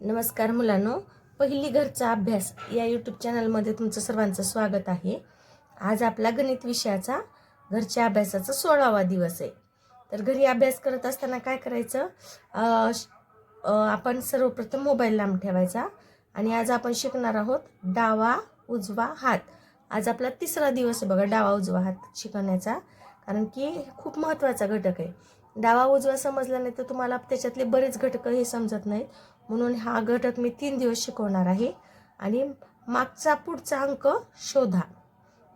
नमस्कार मुलांनो. पहिली घरचा अभ्यास या यूट्यूब चॅनलमध्ये तुमचं सर्वांचं स्वागत आहे. आज आपला गणित विषयाचा घरच्या अभ्यासाचा सोळावा दिवस आहे. तर घरी अभ्यास करत असताना काय करायचं? आपण सर्वप्रथम मोबाईल लांब ठेवायचा आणि आज आपण शिकणार आहोत डावा उजवा हात. आज आपला तिसरा दिवस आहे बघा डावा उजवा हात शिकवण्याचा. कारण की खूप महत्त्वाचा घटक आहे. डावा उजवा समजला नाही तर तुम्हाला त्याच्यातले बरेच घटक हे समजत नाहीत. म्हणून हा घटक मी तीन दिवस शिकवणार आहे. आणि मागचा पुढचा अंक शोधा.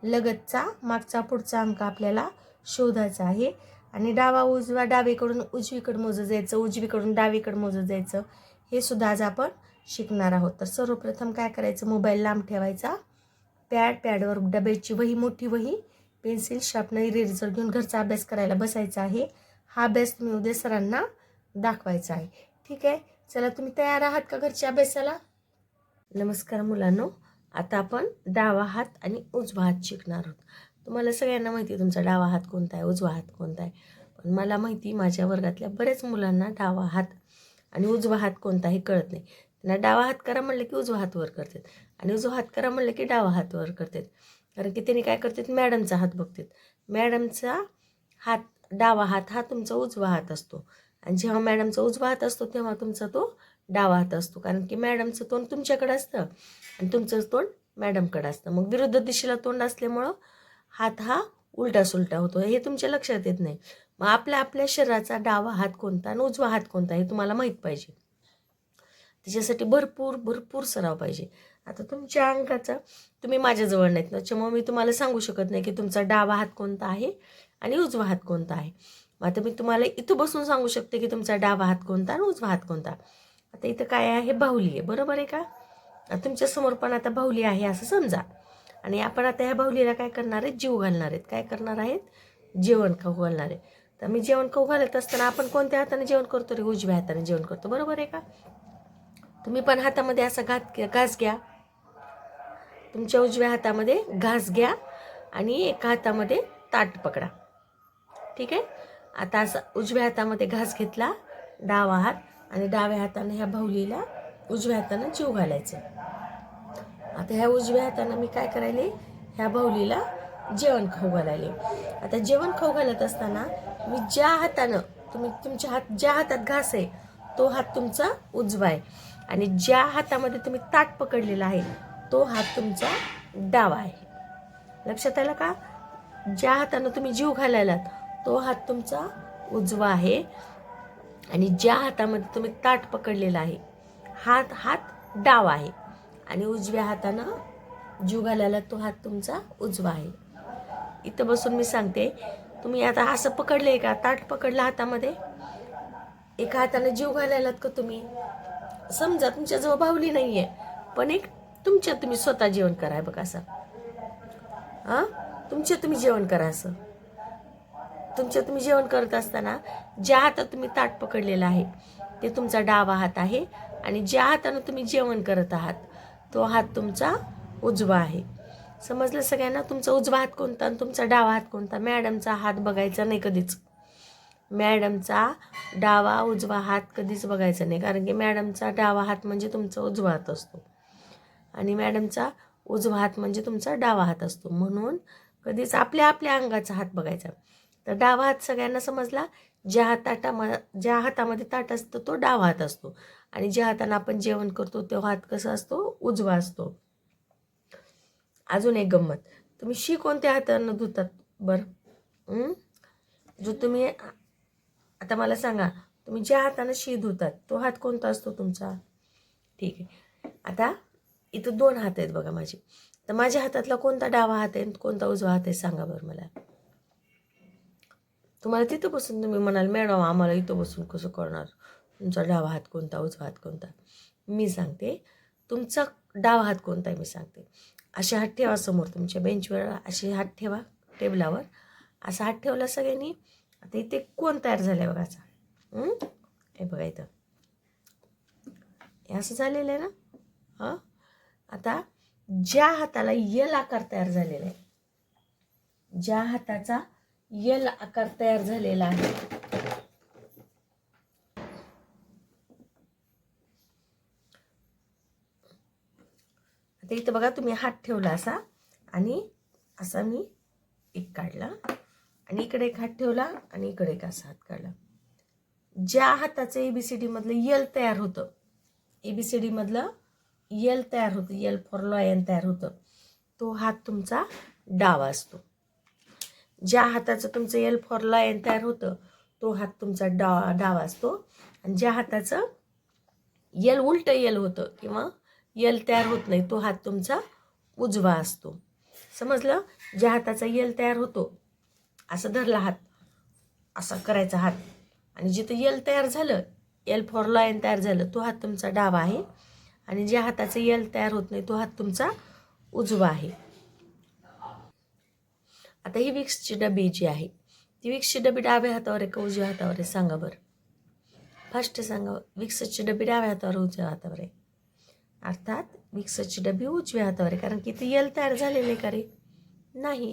लगतचा मागचा पुढचा अंक आपल्याला शोधायचा आहे. आणि डावा उजवा डावीकडून उजवीकडे मोजत जायचं उजवीकडून डावीकडे मोजत जायचं हे सुद्धा आज आपण शिकणार आहोत. तर सर्वप्रथम काय करायचं? मोबाईल लांब ठेवायचा. पॅड पॅडवर डब्याची वही मोठी वही पेन्सिल शार्पनर इरेजर घेऊन घरचा अभ्यास करायला बसायचा आहे. हा अभ्यास तुम्ही उद्या सरांना दाखवायचा आहे. ठीक आहे? चला तुम्ही तयार आहात का घरच्या अभ्यासाला? नमस्कार मुलांनो आता आपण डावा हात आणि उजवा हात शिकणार आहोत. तुम्हाला सगळ्यांना माहिती आहे तुमचा डावा हात कोणता आहे उजवा हात कोणता आहे. पण मला माहिती माझ्या वर्गातल्या बऱ्याच मुलांना डावा हात आणि उजवा हात कोणता हे कळत नाही. त्यांना डावा हात करा म्हणलं की उजवा हात वर करतात आणि उजवा हात करा म्हणलं की डावा हात वर करतात. कारण की त्यांनी काय करतात मॅडमचा हात बघतात. मॅडमचा हात डावा हात हा तुमचा उजवा हात असतो. आणि जेव्हा मॅडमचा उजवा हात असतो तेव्हा तुमचा तो डावा हात असतो. कारण की मॅडमचं तोंड तुमच्याकडं असतं आणि तुमचं तोंड मॅडमकडं असतं. मग विरुद्ध दिशेला तोंड असल्यामुळं हात हा उलटा सुलटा होतो. हे तुमच्या लक्षात येत नाही. मग आपल्या आपल्या शरीराचा डावा हात कोणता आणि उजवा हात कोणता हे तुम्हाला माहीत पाहिजे. त्याच्यासाठी भरपूर भरपूर सराव पाहिजे. आता तुमच्या अंकाचा तुम्ही माझ्याजवळ नाहीत त्याच्यामुळे मी तुम्हाला सांगू शकत नाही की तुमचा डावा हात कोणता आहे आणि उजवा हात कोणता आहे. मग आता मी तुम्हाला इथं बसून सांगू शकते की तुमचा डावा हात कोणता आणि उजवा हात कोणता. आता इथं काय आहे? बाहुली आहे. बरोबर आहे का? तुमच्यासमोर पण आता बाहुली आहे असं समजा. आणि आपण आता ह्या बाहुलीला काय करणार आहेत जीव घालणार आहेत. काय करणार आहेत? जेवण खाऊ घालणार आहे तर मी जेवण खाऊ घालत असताना आपण कोणत्या हाताने जेवण करतो रे? उजव्या हाताने जेवण करतो. बरोबर आहे का? तुम्ही पण हातामध्ये असा घात घास घ्या. तुमच्या उजव्या हातामध्ये घास घ्या आणि एका हातामध्ये ताट पकडा. ठीक आहे? आता असं उजव्या हातामध्ये घास घेतला डावा हात आणि डाव्या हाताने ह्या भाऊलीला उजव्या हातानं जीव घालायचं. आता ह्या उजव्या हातानं मी काय करायले? ह्या भाऊलीला जेवण खाऊ घालायले. आता जेवण खाऊ घालत असताना मी ज्या हातानं तुम्ही तुमच्या हात ज्या हातात घास आहे तो हात तुमचा उजवा आहे. आणि ज्या हातामध्ये तुम्ही ताट पकडलेला आहे तो हात तुमचा डावा आहे. लक्षात आलं का? ज्या हातानं तुम्ही जीव घालायलात तो हात तुमचा उजवा आहे. आणि ज्या हातामध्ये तुम्ही ताट पकडलेला आहे हात हात डावा आहे. आणि उजव्या हातानं जीव घालायला तो हात तुमचा उजवा आहे. इथं बसून मी सांगते तुम्ही आता असं पकडले का? ताट पकडलं हातामध्ये? एका हातानं जीव घालायलात का तुम्ही? समजा तुमच्याजवळ भावली नाही आहे पण एक तुमच्या तुम्ही स्वतः जेवण करा बघा असं. हां? तुमच्या तुम्ही जेवण करा असं. तुमच्या तुम्ही जेवण करत असताना ज्या हातात तुम्ही ताट पकडलेलं आहे ते तुमचा डावा हात आहे आणि ज्या हातानं तुम्ही जेवण करत आहात तो हात तुमचा उजवा आहे. समजलं सगळ्यांना? तुमचा उजवा हात कोणता आणि तुमचा डावा हात कोणता? मॅडमचा हात बघायचा नाही कधीच. मॅडमचा डावा उजवा हात कधीच बघायचा नाही कारण की मॅडमचा डावा हात म्हणजे तुमचा उजवा हात असतो. आणि मॅडमचा उजवा हात म्हणजे तुमचा डावा हात असतो. म्हणून कधीच आपल्या आपल्या अंगाचा हात बघायचा. तर डावा हात सगळ्यांना समजला. ज्या हाताटा ज्या हातामध्ये ताट असतं तो डावा हात असतो. आणि ज्या हाताने आपण जेवण करतो तो हात कसा असतो? उजवा असतो. अजून एक गंमत. तुम्ही शी कोणत्या हातानं धुतात बरं? जो तुम्ही आता मला सांगा तुम्ही ज्या हातानं शी धुतात तो हात कोणता असतो तुमचा? ठीक आहे. आता इथं दोन हात आहेत बघा माझे. तर माझ्या हातातला कोणता डावा हात आहे कोणता उजवा हात आहे सांगा बरं मला. तुम्हाला तिथं बसून तुम्ही म्हणाल मॅडम आम्हाला इथं बसून कसं करणार? तुमचा डावा हात कोणता? उजवा हात कोणता? मी सांगते तुमचा डावा हात कोणता आहे? मी सांगते. असे हात ठेवा समोर तुमच्या बेंचवर असे हात ठेवा टेबलावर. असा हात ठेवला सगळ्यांनी. आता इथे कोण तयार झालं आहे बघा असा हे बघा इथं. हे असं झालेलं आहे ना? हां? आता ज्या हाताला यल आकार तयार झालेला आहे ज्या हाताचा यल आकार तयार झालेला आहे. आता इथं बघा तुम्ही हात ठेवला असा आणि असा मी एक काढला आणि इकडे एक हात ठेवला आणि इकडे एक असा हात काढला. ज्या हाताचं ए बी सी यल तयार होतं ए बी सी यल तयार होतं यल फॉर लॉयन तयार होतं तो हात तुमचा डावा असतो. ज्या हाताचं तुमचं एल फॉर लायन तयार होतं तो हात तुमचा डा डावा असतो. आणि ज्या हाताचं यल उलट यल होतं किंवा यल तयार होत नाही तो हात तुमचा उजवा असतो. समजलं? ज्या हाताचा यल तयार होतो असं धरला हात असा करायचा हात. आणि जिथं यल तयार झालं यल फॉर लायन तयार झालं तो हात तुमचा डावा आहे. आणि ज्या हाताचं यल तयार होत नाही तो हात तुमचा उजवा आहे. आता ही विक्सची डबी जी आहे ती विक्सची डबी डाव्या हातावर आहे का उजव्या हातावर आहे? सांगा बरं. फर्स्ट सांगा विक्सची डबी डाव्या हातावर उजव्या हातावर आहे? अर्थात विक्सची डबी उजव्या हातावर आहे कारण की ती यल तयार झालेली आहे का रे? नाही.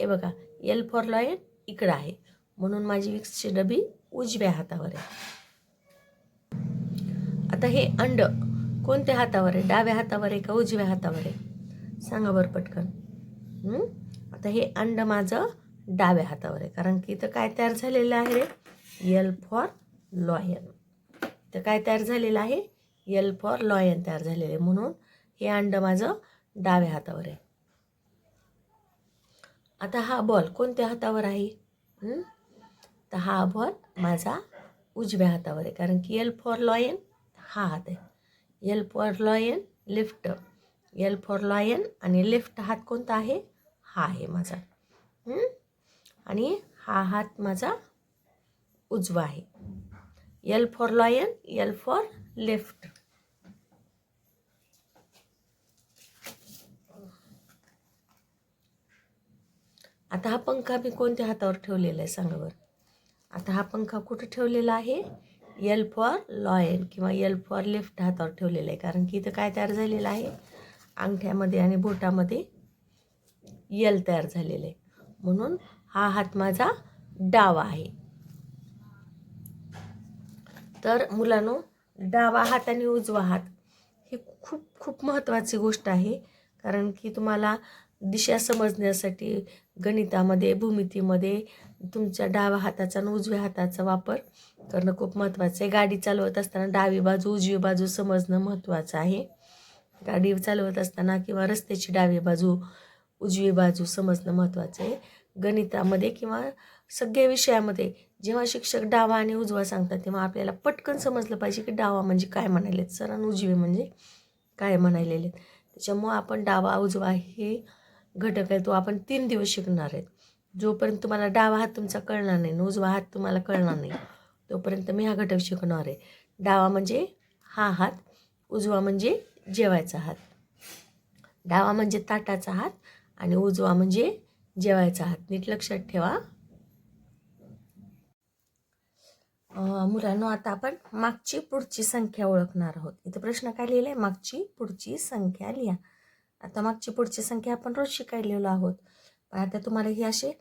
हे बघा यल फॉर लॉयन इकडं आहे. म्हणून माझी विक्सची डबी उजव्या हातावर आहे. आता हे अंड कोणत्या हातावर आहे? डाव्या हातावर आहे का उजव्या हातावर आहे? सांगा बरं पटकन. आता हे अंड माझं डाव्या हातावर आहे. कारण की इथं काय तयार झालेलं आहे? रे यल फॉर लॉयन तर काय तयार झालेलं आहे? यल फॉर लॉयन तयार झालेलं आहे. म्हणून हे अंड माझं डाव्या हातावर आहे. आता हा बॉल कोणत्या हातावर आहे? तर हा बॉल माझा उजव्या हातावर आहे. कारण की यल फॉर लॉयन हा हात आहे. L for lion left L for lion आणि लिफ्ट हात कोणता आहे? हा आहे माझा. आणि हा हात माझा उजवा आहे. L for lion L for left आता हा पंखा मी कोणत्या हातावर ठेवलेला आहे सांगा बरं? आता हा पंखा कुठं ठेवलेला आहे? यल फॉर लॉयन किंवा यल फॉर लेफ्ट हातावर ठेवलेला आहे. कारण की इथं काय तयार झालेलं आहे? अंगठ्यामध्ये आणि बोटामध्ये यल तयार झालेलं. आहे म्हणून हा हात माझा डावा आहे. तर मुलांनो डावा हात आणि उजवा हात ही खूप खूप महत्त्वाची गोष्ट आहे. कारण की तुम्हाला दिशा समजण्यासाठी गणितामध्ये भूमितीमध्ये तुमच्या डाव्या हाताचा आणि उजव्या हाताचा वापर करणं खूप महत्त्वाचं आहे. गाडी चालवत असताना डावी बाजू उजवी बाजू समजणं महत्त्वाचं आहे. गाडी चालवत असताना किंवा रस्त्याची डावी बाजू उजवी बाजू समजणं महत्त्वाचं आहे. गणितामध्ये किंवा सगळ्या विषयामध्ये जेव्हा शिक्षक डावा आणि उजवा सांगतात तेव्हा आपल्याला पटकन समजलं पाहिजे की डावा म्हणजे काय म्हणायलेत सर आणि उजवे म्हणजे काय म्हणायलेले त्याच्यामुळं आपण डावा उजवा हे घटक आहे तो आपण तीन दिवस शिकणार आहेत जोपर्यंत तुम्हाला डावा हात तुमचा कळणार नाही उजवा हात तुम्हाला कळणार नाही तोपर्यंत मी हा घटक शिकणार आहे. डावा म्हणजे हा हात उजवा म्हणजे जेवायचा हात. डावा म्हणजे ताटाचा हात आणि उजवा म्हणजे जेवायचा हात नीट लक्षात ठेवा. मुलांनो आता आपण मागची पुढची संख्या ओळखणार आहोत. इथं प्रश्न काय लिहिला आहे मागची पुढची संख्या लिहा. आता मागची पुढची संख्या आपण रोज शिकायलेलो आहोत. पण आता तुम्हाला हे असे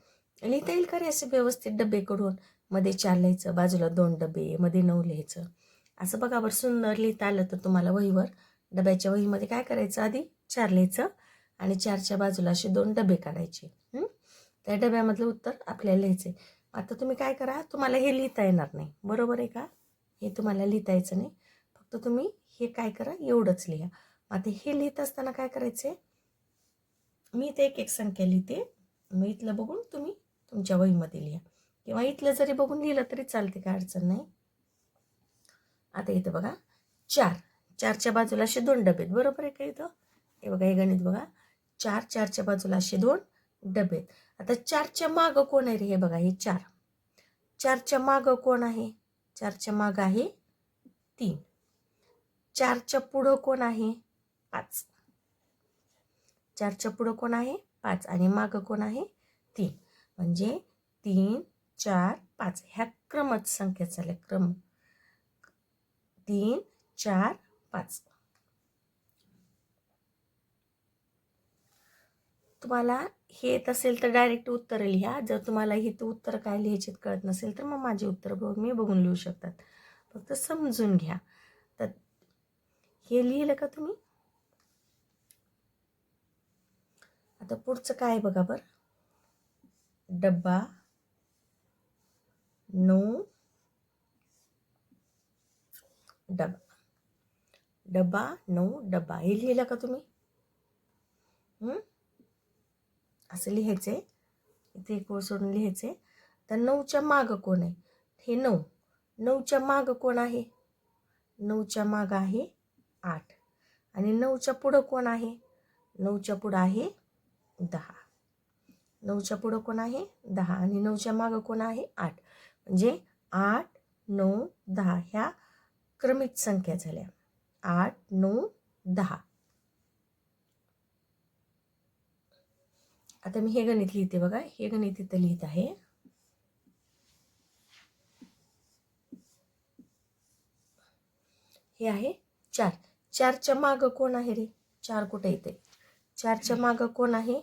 लिहिता येईल का रे असे व्यवस्थित डबे करून मध्ये चार लिहायचं बाजूला दोन डबे मध्ये नऊ लिहायचं. असं बघा बरं सुंदर लिहिता आलं तर तुम्हाला वहीवर डब्याच्या वहीमध्ये काय करायचं आधी? चार लिहायचं. आणि चारच्या बाजूला असे दोन डबे काढायचे. त्या डब्यामधलं उत्तर आपल्याला लिहायचे आता तुम्ही काय करा तुम्हाला हे लिहिता येणार नाही. बरोबर आहे का? हे तुम्हाला लिहिता यायचं नाही. फक्त तुम्ही हे काय करा एवढंच लिहा. आता हे लिहित असताना काय करायचे मी इथे एक एक संख्या लिहिते. मग इथलं बघून तुम्ही तुमच्या वहीमध्ये लिहा. किंवा इथलं जरी बघून लिहिलं तरी चालते काय अडचण नाही. आता इथं बघा चार. चारच्या बाजूला असे दोन डबे आहेत. बरोबर आहे का इथं? हे बघा हे गणित बघा. चार चारच्या बाजूला असे दोन डबे आहेत. आता चारच्या मागं कोण आहे रे? हे बघा हे चार. चारच्या मागं कोण आहे? चारच्या मागं आहे तीन. चारच्या पुढं कोण आहे? पाच. चारच्या पुढं कोण आहे? पाच. आणि मागं कोण आहे? तीन. म्हणजे तीन चार पाच. ह्या क्रमच संख्या चालल्या क्रम. तीन चार पाच. तुम्हाला हे येत असेल तर डायरेक्ट उत्तर लिहा. जर तुम्हाला हे तर उत्तर काय लिहायचे कळत नसेल तर मग माझे उत्तर बघून मी बघून लिहू शकतात. फक्त समजून घ्या. तर हे लिहिलं का तुम्ही? आता पुढचं काय आहे बघा बरं. डब्बा नऊ. डबा डबा नऊ डबा हे लिहिलं का तुम्ही? हं? असं लिहायचं आहे इथे एक ओळ सोडून लिहायचं आहे तर नऊच्या मागं कोण आहे? हे नऊ. नऊच्या मागं कोण आहे? नऊच्या मागं आहे आठ. आणि नऊच्या पुढं कोण आहे? नऊच्या पुढं आहे दहा. नऊच्या पुढं कोण आहे? दहा. आणि नऊच्या मागं कोण आहे? आठ. म्हणजे आठ नऊ दहा ह्या क्रमित संख्या झाल्या. आठ नऊ दहा. आता मी हे गणित लिहिते बघा. हे गणित इथं लिहित आहे. हे आहे चार. चारच्या मागं कोण आहे रे? चार कुठे येते? चारच्या मागं कोण आहे?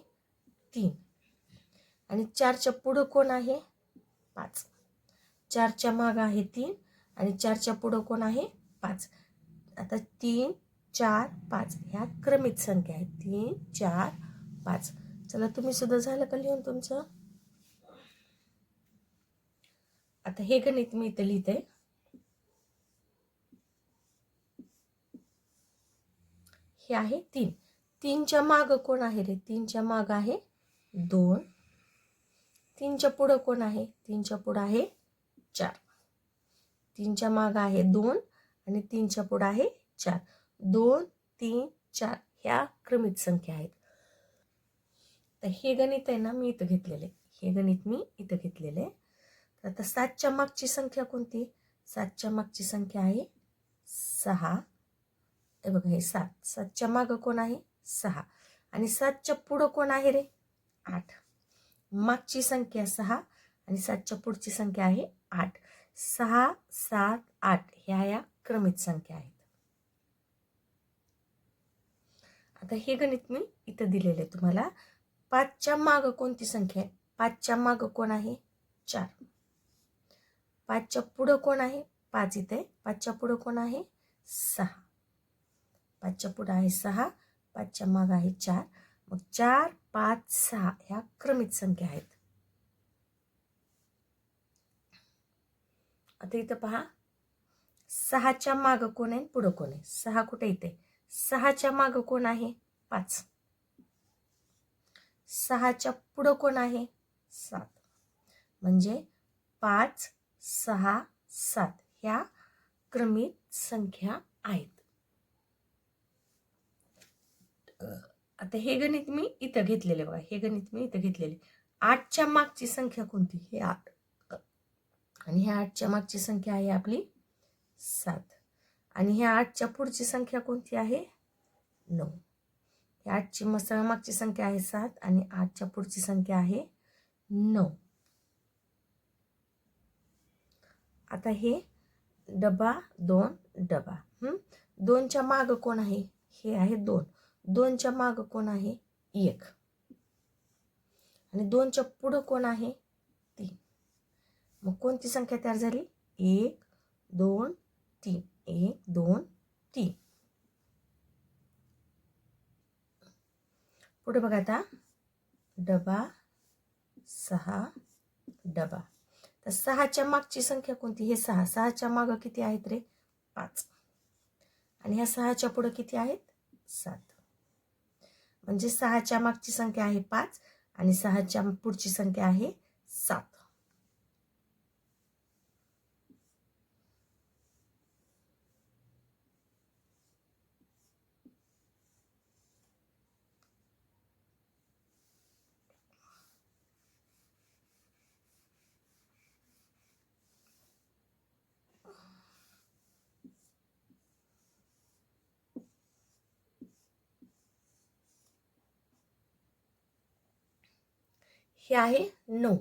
तीन. आणि चारच्या पुढं कोण आहे? पाच. चारच्या मागं आहे तीन आणि चारच्या पुढं कोण आहे? पाच. आता तीन चार पाच. ह्या क्रमित संख्या आहेत. तीन चार पाच. चला तुम्ही सुद्धा झालं का लिहून तुमचं? आता हे गणित मी इथं लिहिते. हे आहे तीन. तीनच्या मागं कोण आहे रे? तीनच्या मागं आहे दोन. तीनच्या पुढं कोण आहे? तीनच्या पुढं आहे चार. तीनच्या मागं आहे दोन आणि तीनच्या पुढं आहे चार. दोन तीन चार ह्या क्रमित संख्या आहेत. तर हे गणित आहे ना मी इथं घेतलेले. हे गणित मी इथं घेतलेले. तर आता सातच्या मागची संख्या कोणती? सातच्या मागची संख्या आहे सहा. हे बघा हे सात. सातच्या मागं कोण आहे? सहा. आणि सातच्या पुढं कोण आहे रे? आठ. मागची संख्या सहा आणि सातच्या पुढची संख्या आहे आठ. सहा सात आठ ह्या या क्रमित संख्या आहेत. आता हे गणित मी इथं दिलेलं आहे तुम्हाला. पाचच्या मागं कोणती संख्या आहे? पाचच्या मागं कोण आहे? चार. पाचच्या पुढं कोण आहे? पाच इथे. पाचच्या पुढं कोण आहे? सहा. पाचच्या पुढं आहे सहा पाचच्या मागं आहे चार. मग चार पाच सहा ह्या क्रमित संख्या आहेत. आता इथं पहा. सहाच्या मागं कोण आहे? पुढं कोण आहे? सहा कुठे इथे? सहाच्या मागं कोण आहे? पाच. सहाच्या पुढं कोण आहे? सात. म्हणजे पाच सहा सात ह्या क्रमित संख्या आहेत. आता हे गणित मी इथं घेतलेले बघा हे गणित मी इथं घेतलेले आठच्या मागची संख्या कोणती? हे आठ. आणि ह्या आठच्या मागची संख्या आहे आपली सात. आणि ह्या आठच्या पुढची संख्या कोणती आहे? नऊ. आठची मग मागची संख्या आहे सात आणि आठच्या पुढची संख्या आहे नऊ. आता हे डबा दोन डबा. दोनच्या मागं कोण आहे? हे आहे दोन. दोनच्या मागं कोण आहे? एक. आणि दोनच्या पुढं कोण आहे? तीन. मग कोणती संख्या तयार झाली? एक दोन तीन. एक दोन तीन. पुढे बघा आता. डबा सहा डबा. तर सहाच्या मागची संख्या कोणती? हे सहा. सहाच्या मागं किती आहेत रे? पाच. आणि ह्या सहाच्या पुढं किती आहेत? सात. म्हणजे सहाच्या मागची संख्या आहे पाच आणि सहाच्या पुढची संख्या आहे सात. हे आहे नऊ.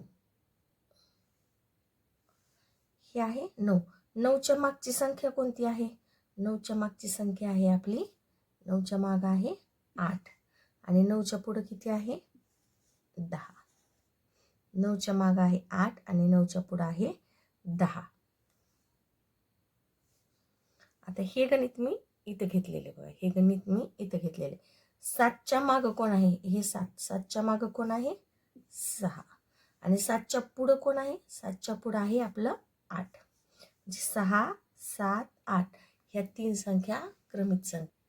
हे आहे नऊ. नऊच्या मागची संख्या कोणती आहे? नऊच्या मागची संख्या आहे आपली नऊच्या माग आहे आठ. आणि नऊच्या पुढं किती आहे? दहा. नऊच्या माग आहे आठ आणि नऊच्या पुढं आहे दहा. आता हे गणित मी इथं घेतलेले बघा. हे गणित मी इथं घेतलेले सातच्या मागं कोण आहे? हे सात. सातच्या मागं कोण आहे? सहा. आणि सातच्या पुढं कोण आहे? सातच्या पुढं आहे आपलं आठ. म्हणजे सहा सात आठ ह्या तीन संख्या क्रमित संख्या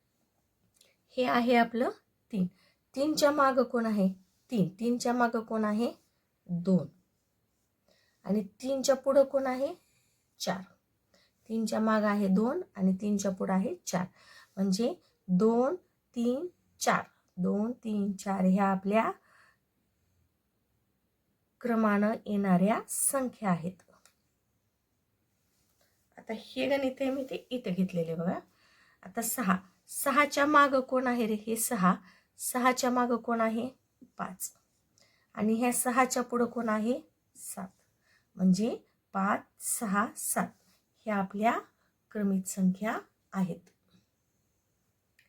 हे आहे आपलं तीन. तीनच्या मागं कोण आहे? तीन. तीनच्या मागं कोण आहे? दोन. आणि तीनच्या पुढं कोण आहे? चार. तीनच्या मागं आहे दोन आणि तीनच्या पुढं आहे चार. म्हणजे दोन तीन चार. दोन तीन चार ह्या आपल्या क्रमानं येणाऱ्या संख्या आहेत. आता हे गणित आहे मी ते इथं घेतलेले बघा. आता सहा. सहाच्या मागं कोण आहे रे? हे सहा. सहाच्या मागं कोण आहे? पाच. आणि ह्या सहाच्या पुढं कोण आहे? सात. म्हणजे पाच सहा सात. ह्या आपल्या क्रमित संख्या आहेत.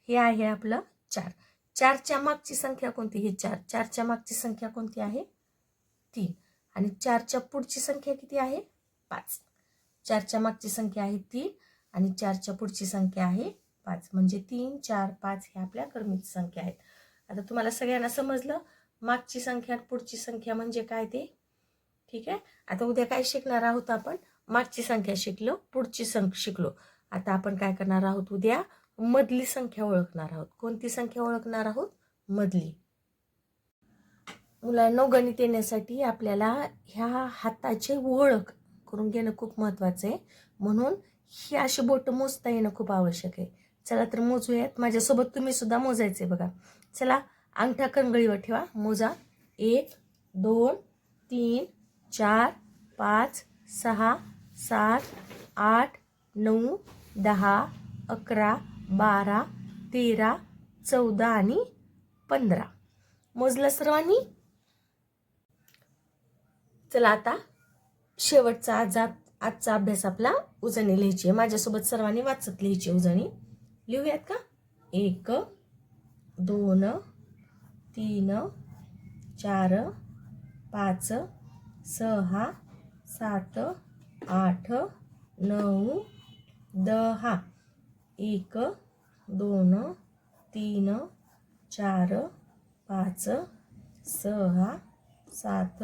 हे आहे आपलं चार. चारच्या मागची संख्या कोणती? हे चार. चारच्या मागची संख्या कोणती आहे? तीन. आणि चारच्या पुढची संख्या किती आहे? पाच. चारच्या मागची संख्या आहे तीन आणि चारच्या पुढची संख्या आहे पाच. म्हणजे तीन चार पाच हे आपल्या क्रमित संख्या आहेत. आता तुम्हाला सगळ्यांना समजलं? मागची संख्या पुढची संख्या म्हणजे काय ते? ठीक आहे? आता उद्या काय शिकणार आहोत आपण? मागची संख्या शिकलो पुढची संख शिकलो. आता आपण काय करणार आहोत उद्या? मधली संख्या ओळखणार आहोत. कोणती संख्या ओळखणार आहोत? मधली. मुलांना गणित येण्यासाठी आपल्याला ह्या हाताची ओळख करून घेणं खूप महत्त्वाचं आहे. म्हणून ही अशी बोटं मोजता येणं खूप आवश्यक आहे. चला तर मोजूयात. माझ्यासोबत तुम्ही सुद्धा मोजायचे बघा. चला अंगठा कंगळीवर ठेवा. मोजा. एक दोन तीन चार पाच सहा सात आठ नऊ दहा अकरा बारा तेरा चौदा आणि पंधरा. मोजलं सर्वांनी? चला आता शेवटचा आज आजचा अभ्यास आपला उजणी लिहायची आहे. माझ्यासोबत सर्वांनी वाचत लिहायची उजणी लिहूयात का? एक दोन तीन चार पाच सहा सात आठ नऊ दहा. एक दोन तीन चार पाच सहा सात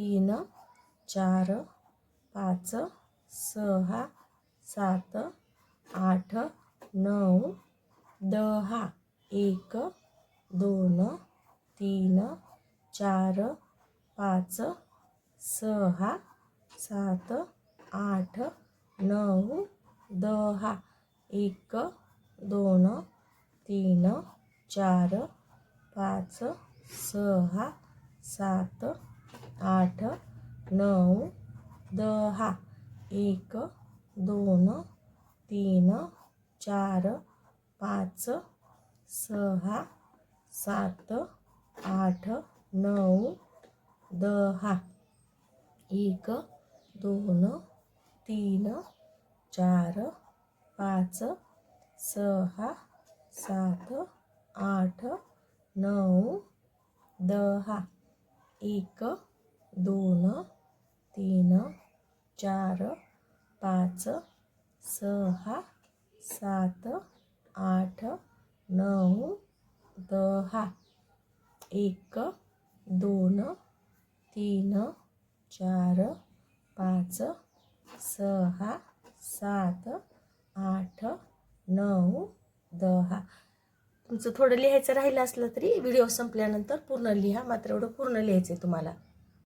तीन चार पाच सहा सात आठ नऊ दहा एक दोन तीन चार पाच सहा सात आठ नऊ दहा एक दोन तीन चार पाच सहा सात आठ नऊ दहा. एक दोन तीन चार पाच सहा सात आठ नऊ दहा. एक दोन तीन चार पाच सहा सात आठ नऊ दहा. एक दोन तीन चार पाच सहा सात आठ नऊ दहा. एक दोन तीन चार पाच सहा सात आठ नऊ दहा. तुमचं थोडं लिहायचं राहिलं असलं तरी व्हिडिओ संपल्यानंतर पूर्ण लिहा मात्र एवढं पूर्ण लिहायचं आहे तुम्हाला.